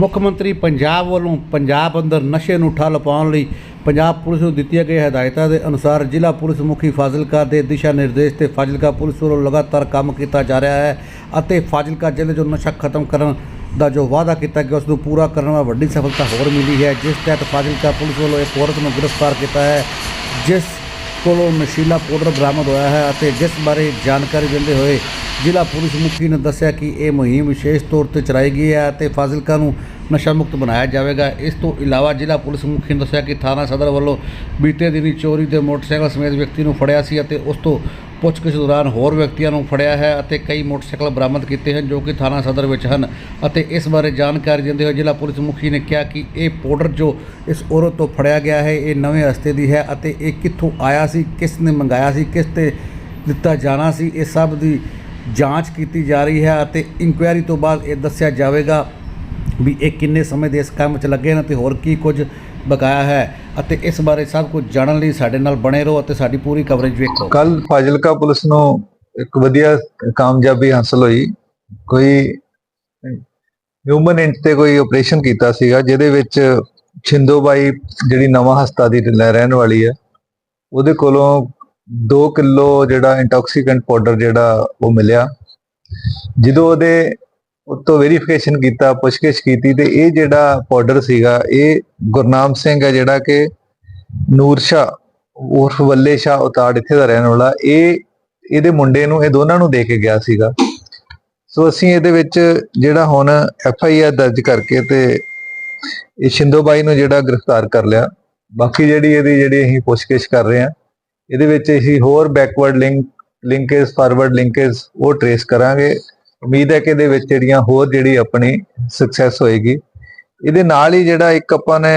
ਮੁੱਖ ਮੰਤਰੀ ਪੰਜਾਬ ਵੱਲੋਂ ਪੰਜਾਬ ਅੰਦਰ ਨਸ਼ੇ ਨੂੰ ਠੱਲ ਪਾਉਣ ਲਈ ਪੰਜਾਬ ਪੁਲਿਸ ਨੂੰ ਦਿੱਤੀਆਂ ਗਈਆਂ ਹਦਾਇਤਾਂ ਦੇ ਅਨੁਸਾਰ ਜ਼ਿਲ੍ਹਾ ਪੁਲਿਸ ਮੁਖੀ ਫਾਜ਼ਿਲਕਾ ਦੇ ਦਿਸ਼ਾ ਨਿਰਦੇਸ਼ ਤੇ ਫਾਜ਼ਿਲਕਾ ਪੁਲਿਸ ਵੱਲੋਂ ਲਗਾਤਾਰ ਕੰਮ ਕੀਤਾ ਜਾ ਰਿਹਾ ਹੈ ਅਤੇ ਫਾਜ਼ਿਲਕਾ ਜ਼ਿਲ੍ਹੇ 'ਚੋਂ ਨਸ਼ਾ ਖਤਮ ਕਰਨ ਦਾ ਜੋ ਵਾਅਦਾ ਕੀਤਾ ਗਿਆ, ਉਸ ਨੂੰ ਪੂਰਾ ਕਰਨ ਵਿੱਚ ਵੱਡੀ ਸਫਲਤਾ ਹੋਰ ਮਿਲੀ ਹੈ। ਜਿਸ ਤਹਿਤ ਫਾਜ਼ਿਲਕਾ ਪੁਲਿਸ ਵੱਲੋਂ ਇੱਕ ਔਰਤ ਨੂੰ ਗ੍ਰਿਫਤਾਰ ਕੀਤਾ ਹੈ, ਜਿਸ ਕੋਲੋਂ ਨਸ਼ੀਲਾ ਪਾਊਡਰ ਬਰਾਮਦ ਹੋਇਆ ਹੈ ਅਤੇ ਜਿਸ ਬਾਰੇ ਜਾਣਕਾਰੀ ਦਿੰਦੇ ਹੋਏ ਜ਼ਿਲ੍ਹਾ ਪੁਲਿਸ ਮੁਖੀ ਨੇ ਦੱਸਿਆ ਕਿ ਇਹ ਮੁਹਿੰਮ ਵਿਸ਼ੇਸ਼ ਤੌਰ ਤੇ ਚਲਾਈ ਗਈ ਹੈ ਅਤੇ ਫਾਜ਼ਿਲਕਾ ਨੂੰ ਨਸ਼ਾ ਮੁਕਤ ਬਣਾਇਆ ਜਾਵੇਗਾ। ਇਸ ਤੋਂ ਇਲਾਵਾ ਜ਼ਿਲ੍ਹਾ ਪੁਲਿਸ ਮੁਖੀ ਨੇ ਦੱਸਿਆ ਕਿ ਥਾਣਾ ਸਦਰ ਵੱਲੋਂ ਬੀਤੇ ਦਿਨੀ ਚੋਰੀ ਦੇ ਮੋਟਰਸਾਈਕਲ ਸਮੇਤ ਵਿਅਕਤੀ ਨੂੰ ਫੜਿਆ ਸੀ ਅਤੇ ਉਸ ਤੋਂ ਪੁੱਛਗਿੱਛ ਦੌਰਾਨ ਹੋਰ ਵਿਅਕਤੀਆਂ ਨੂੰ ਫੜਿਆ ਹੈ ਅਤੇ ਕਈ ਮੋਟਰਸਾਈਕਲ ਬਰਾਮਦ ਕੀਤੇ ਹਨ ਜੋ ਕਿ ਥਾਣਾ ਸਦਰ ਵਿੱਚ ਹਨ ਅਤੇ ਇਸ ਬਾਰੇ ਜਾਣਕਾਰੀ ਦਿੰਦੇ ਹੋਏ ਜ਼ਿਲ੍ਹਾ ਪੁਲਿਸ ਮੁਖੀ ਨੇ ਕਿਹਾ ਕਿ ਇਹ ਪਾਊਡਰ ਜੋ ਇਸ ਔਰਤ ਤੋਂ ਫੜਿਆ ਗਿਆ ਹੈ, ਇਹ ਨਵੇਂ ਰਸਤੇ ਦੀ ਹੈ ਅਤੇ ਇਹ ਕਿੱਥੋਂ ਆਇਆ ਸੀ, ਕਿਸ ਨੇ ਮੰਗਾਇਆ ਸੀ, ਕਿਸ ਤੇ ਦਿੱਤਾ ਜਾਣਾ ਸੀ, ਇਹ ਸਭ ਦੀ ਜਾਂਚ ਕੀਤੀ ਜਾ ਰਹੀ ਹੈ ਅਤੇ ਇਨਕੁਆਇਰੀ ਤੋਂ ਬਾਅਦ ਇਹ ਦੱਸਿਆ ਜਾਵੇਗਾ ਵੀ ਇਹ ਕਿੰਨੇ ਸਮੇਂ ਦੇ ਇਸ ਕੰਮ 'ਚ ਲੱਗੇ ਨੇ ਤੇ ਹੋਰ ਕੀ ਕੁਝ ਬਕਾਇਆ ਹੈ ਅਤੇ ਇਸ ਬਾਰੇ ਸਭ ਕੁਝ ਜਾਣਨ ਲਈ ਸਾਡੇ ਨਾਲ ਬਣੇ ਰਹੋ ਅਤੇ ਸਾਡੀ ਪੂਰੀ ਕਵਰੇਜ ਵੇਖੋ। ਕੱਲ ਫਾਜ਼ਿਲਕਾ ਪੁਲਿਸ ਨੂੰ ਇੱਕ ਵਧੀਆ ਕਾਮਯਾਬੀ ਹਾਸਲ ਹੋਈ। ਕੋਈ ਹਿਊਮਨ ਇੰਟ ਤੇ ਕੋਈ ਆਪਰੇਸ਼ਨ ਕੀਤਾ ਸੀਗਾ, ਜਿਹਦੇ ਵਿੱਚ ਛਿੰਦੋਬਾਈ ਜਿਹੜੀ ਨਵਾਂ ਹਸਤਾ ਦੀ ਲੈ ਰਹਿਣ ਵਾਲੀ ਹੈ, ਉਹਦੇ ਕੋਲੋਂ 2 ਕਿਲੋ ਜਿਹੜਾ ਇੰਟੌਕਸੀਕੈਂਟ ਪਾਊਡਰ ਜਿਹੜਾ ਉਹ ਮਿਲਿਆ। ਜਦੋਂ ਉਹਦੇ ਉਤੋਂ ਵੈਰੀਫਿਕੇਸ਼ਨ ਕੀਤਾ, ਪੁੱਛਗਿੱਛ ਕੀਤੀ ਤੇ ਇਹ ਜਿਹੜਾ ਪਾਊਡਰ ਸੀਗਾ, ਇਹ ਗੁਰਨਾਮ ਸਿੰਘ ਹੈ ਜਿਹੜਾ ਕਿ ਨੂਰ ਸ਼ਾ ਉਰਫ ਵੱਲੇ ਸ਼ਾ ਉਤਾੜ ਇੱਥੇ ਦਾ ਰਹਿਣ ਵਾਲਾ। ਇਹ, ਇਹਦੇ ਮੁੰਡੇ ਨੂੰ, ਇਹ ਦੋਨਾਂ ਨੂੰ ਦੇ ਕੇ ਗਿਆ ਸੀਗਾ। ਸੋ ਅਸੀਂ ਇਹਦੇ ਵਿੱਚ ਜਿਹੜਾ ਹੁਣ ਐਫ ਆਈ ਆਰ ਦਰਜ ਕਰਕੇ ਤੇ ਇਹ ਸ਼ਿੰਦੋਬਾਈ ਨੂੰ ਜਿਹੜਾ ਗ੍ਰਿਫਤਾਰ ਕਰ ਲਿਆ। ਬਾਕੀ ਜਿਹੜੀ ਇਹਦੀ ਜਿਹੜੀ ਅਸੀਂ ਪੁੱਛਗਿੱਛ ਕਰ ਰਹੇ ਹਾਂ ਇਹਦੇ ਵਿੱਚ ਅਸੀਂ ਹੋਰ backward link linkage forward linkage ਉਹ ਟਰੇਸ ਕਰਾਂਗੇ। ਉਮੀਦ ਹੈ ਕਿ ਇਹਦੇ ਵਿੱਚ ਜਿਹੜੀਆਂ ਹੋਰ ਜਿਹੜੀ ਆਪਣੀ ਸਕਸੈਸ ਹੋਏਗੀ। ਇਹਦੇ ਨਾਲ ਹੀ ਜਿਹੜਾ ਇੱਕ ਆਪਾਂ ਨੇ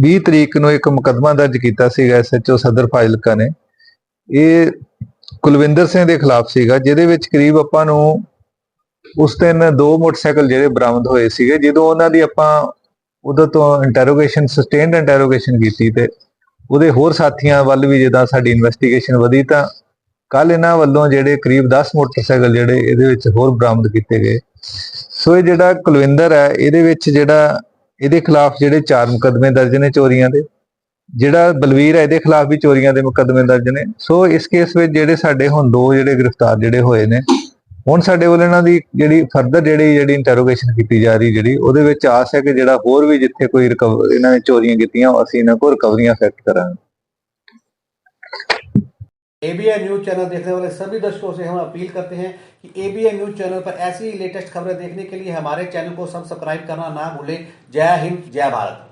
20 ਤਰੀਕ ਨੂੰ ਇੱਕ ਮੁਕੱਦਮਾ ਦਰਜ ਕੀਤਾ ਸੀਗਾ ਐਸਐਚਓ ਸਦਰ ਫਾਜ਼ਿਲਕਾ ਨੇ। ਇਹ ਕੁਲਵਿੰਦਰ ਸਿੰਘ ਦੇ ਖਿਲਾਫ ਸੀਗਾ, ਜਿਹਦੇ ਵਿੱਚ ਕਰੀਬ ਆਪਾਂ ਨੂੰ ਉਸ ਦਿਨ ਦੋ ਮੋਟਰਸਾਈਕਲ ਜਿਹੜੇ ਬਰਾਮਦ ਹੋਏ ਸੀਗੇ, ਜਦੋਂ ਉਹਨਾਂ ਦੀ ਆਪਾਂ ਉਦੋਂ ਤੋਂ ਇੰਟਰੋਗੇਸ਼ਨ ਸਸਟੇਨਡ ਇੰਟਰੋਗੇਸ਼ਨ ਕੀਤੀ ਤੇ ਉਹਦੇ ਹੋਰ ਸਾਥੀਆਂ ਵੱਲ ਵੀ ਜਿੱਦਾਂ ਸਾਡੀ ਇਨਵੈਸਟੀਗੇਸ਼ਨ ਵਧੀ ਤਾਂ ਕੱਲ ਇਹਨਾਂ ਵੱਲੋਂ ਜਿਹੜੇ ਕਰੀਬ 10 ਮੋਟਰਸਾਈਕਲ ਜਿਹੜੇ ਇਹਦੇ ਵਿੱਚ ਹੋਰ ਬਰਾਮਦ ਕੀਤੇ ਗਏ। ਸੋ ਇਹ ਜਿਹੜਾ ਕੁਲਵਿੰਦਰ ਹੈ, ਇਹਦੇ ਵਿੱਚ ਜਿਹੜਾ ਇਹਦੇ ਖਿਲਾਫ ਜਿਹੜੇ ਚਾਰ ਮੁਕੱਦਮੇ ਦਰਜ ਨੇ ਚੋਰੀਆਂ ਦੇ, ਜਿਹੜਾ ਬਲਵੀਰ ਹੈ, ਇਹਦੇ ਖਿਲਾਫ ਵੀ ਚੋਰੀਆਂ ਦੇ ਮੁਕੱਦਮੇ ਦਰਜ ਨੇ। ਸੋ ਇਸ ਕੇਸ ਵਿੱਚ ਜਿਹੜੇ ਸਾਡੇ ਹੁਣ ਦੋ ਜਿਹੜੇ ਗ੍ਰਿਫਤਾਰ ਜਿਹੜੇ ਹੋਏ ਨੇ ਹੁਣ ਸਾਡੇ ਵੱਲ ਇਹਨਾਂ ਦੀ ਜਿਹੜੀ ਫਰਦਰ ਜਿਹੜੀ ਜਿਹੜੀ ਇੰਟਰੋਗੇਸ਼ਨ ਕੀਤੀ ਜਾ ਰਹੀ ਜਿਹੜੀ ਉਹਦੇ ਵਿੱਚ ਆਸ ਹੈ ਕਿ ਜਿਹੜਾ ਹੋਰ ਵੀ ਜਿੱਥੇ ਕੋਈ ਰਿਕਵਰ ਇਹਨਾਂ ਨੇ ਚੋਰੀਆਂ ਕੀਤੀਆਂ ਉਹ ਅਸੀਂ ਇਹਨਾਂ ਕੋਲ ਰਿਕਵਰੀਆਂ ਇਫੈਕਟ ਕਰਾਂਗੇ एबीएन न्यूज चैनल देखने वाले सभी दर्शकों से हम अपील करते हैं कि एबीएन न्यूज चैनल पर ऐसी ही लेटेस्ट खबरें देखने के लिए हमारे चैनल को सब्सक्राइब करना ना भूलें जय हिंद जय भारत